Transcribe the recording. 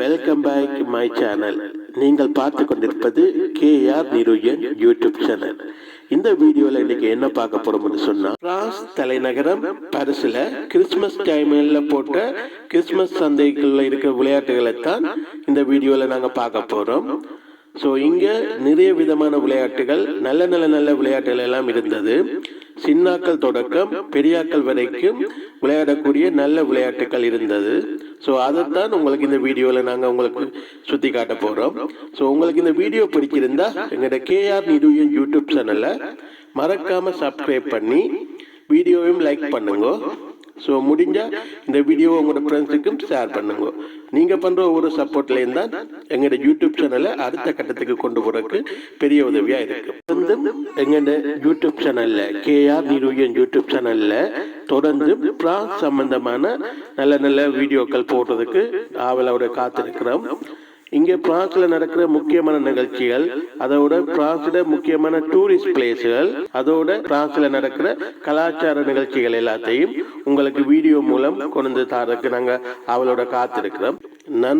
Welcome back my channel நீங்கள் பார்த்து கொண்டிருப்பது கேஆர் நிருயன் யூடியூப் சேனல் இந்த வீடியோவில் இன்னைக்கு என்ன பார்க்க போறோம்னு சொன்னா பிரான்ஸ் தலைநகரம் பரிசில் கிறிஸ்மஸ் டைம்ல போட்ட கிறிஸ்மஸ் சந்தைக்குள்ள இருக்கிற விளையாட்டுகளை தான் இந்த வீடியோவில் நாங்கள் பார்க்க போறோம். ஸோ இங்கே நிறைய விதமான விளையாட்டுகள் நல்ல நல்ல நல்ல விளையாட்டுகள் எல்லாம் இருந்தது. சின்னாக்கள் தொடக்கம் பெரியாக்கள் வரைக்கும் விளையாடக்கூடிய நல்ல விளையாட்டுகள் இருந்தது. ஸோ அதைத்தான் உங்களுக்கு இந்த வீடியோவில் நாங்கள் உங்களுக்கு சுற்றி காட்ட போகிறோம் ஸோ உங்களுக்கு இந்த வீடியோ பிடிச்சிருந்தா எங்களோட கேஆர் நிருயன் யூடியூப் சேனலில் மறக்காமல் சப்ஸ்கிரைப் பண்ணி வீடியோவையும் லைக் பண்ணுங்க. ஸோ முடிஞ்சால் இந்த வீடியோவை உங்களோட ஃப்ரெண்ட்ஸுக்கும் ஷேர் பண்ணுங்க. நீங்கள் பண்ணுற ஒவ்வொரு சப்போர்ட்லேயும் தான் எங்களோட யூடியூப் சேனலை அடுத்த கட்டத்துக்கு கொண்டு போகிறதுக்கு பெரிய உதவியாக இருக்குது எங்களோட யூடியூப் சேனலில் கேஆர் நிருயன் யூடியூப் சேனலில் தொடர்ந்து பிரான்ஸ் சம்பந்தமான நல்ல நல்ல வீடியோக்கள் போடுறதுக்கு ஆவலோட காத்திருக்கிறோம். இங்கே பிரான்ஸில் நடக்கிற முக்கியமான நிகழ்ச்சிகள் அதோட பிரான்ஸோட முக்கியமான டூரிஸ்ட் பிளேஸ்கள் அதோட பிரான்ஸில் நடக்கிற கலாச்சார நிகழ்ச்சிகள் எல்லாத்தையும் உங்களுக்கு வீடியோ மூலம் கொண்டு வந்து நாங்கள் அவளோட காத்திருக்கிறோம். நன்றி.